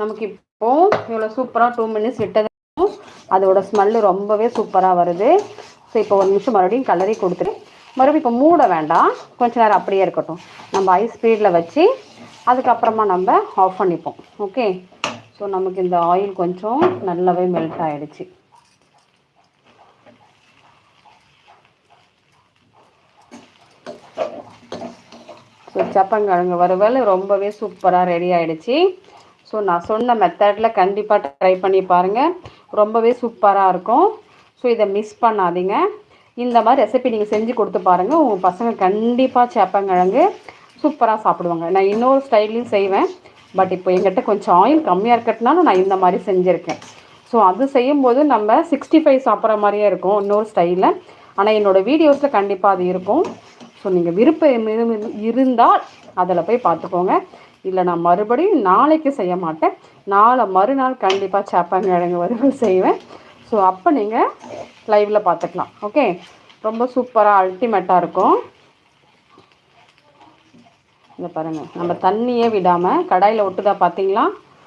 நமக்கு இப்போது இவ்வளோ சூப்பராக டூ மினிட்ஸ் விட்டதும் அதோட ஸ்மெல்லு ரொம்பவே சூப்பராக வருது. ஸோ இப்போ ஒரு நிமிஷம் மறுபடியும் கலரி கொடுத்துட்டு மறுபடியும் இப்போ மூட வேண்டாம். கொஞ்ச நேரம் அப்படியே இருக்கட்டும். நம்ம ஐ ஸ்பீடில் வச்சு அதுக்கப்புறமா நம்ம ஆஃப் பண்ணிப்போம். ஓகே ஸோ நமக்கு இந்த ஆயில் கொஞ்சம் நல்லாவே மெல்ட் ஆகிடுச்சு ஸோ சப்பங்கிழங்கு வறுவல் ரொம்பவே சூப்பராக ரெடி ஆகிடுச்சு ஸோ நான் சொன்ன மெத்தடில் கண்டிப்பாக ட்ரை பண்ணி பாருங்கள் ரொம்பவே சூப்பராக இருக்கும். ஸோ இதை மிஸ் பண்ணாதீங்க. இந்த மாதிரி ரெசிபி நீங்கள் செஞ்சு கொடுத்து பாருங்கள் உங்கள் பசங்க கண்டிப்பாக சேப்பங்கிழங்கு சூப்பராக சாப்பிடுவாங்க. நான் இன்னொரு ஸ்டைல்லையும் செய்வேன். பட் இப்போ எங்கிட்ட கொஞ்சம் ஆயில் கம்மியாக இருக்கிறதுனால நான் இந்த மாதிரி செஞ்சுருக்கேன். ஸோ அது செய்யும்போது நம்ம சிக்ஸ்டி ஃபைவ் சாப்பிட்ற மாதிரியே இருக்கும் இன்னொரு ஸ்டைலில் ஆனால் என்னோடய வீடியோஸில் கண்டிப்பாக அது இருக்கும். ஸோ நீங்கள் விருப்பம் இருந்தால் அதில் போய் பார்த்துக்கோங்க. இல்லை நான் மறுபடியும் நாளைக்கு செய்ய மாட்டேன். நாளை மறுநாள் கண்டிப்பாக சேப்பங்கிழங்கு வறுவல் செய்வேன். ஸோ அப்போ நீங்கள் லைவில் பார்த்துக்கலாம் ஓகே ரொம்ப சூப்பராக அல்டிமேட்டாக இருக்கும். இதை பாருங்கள் நம்ம தண்ணியே விடாமல் கடாயில் ஒட்டுதா பார்த்தீங்களா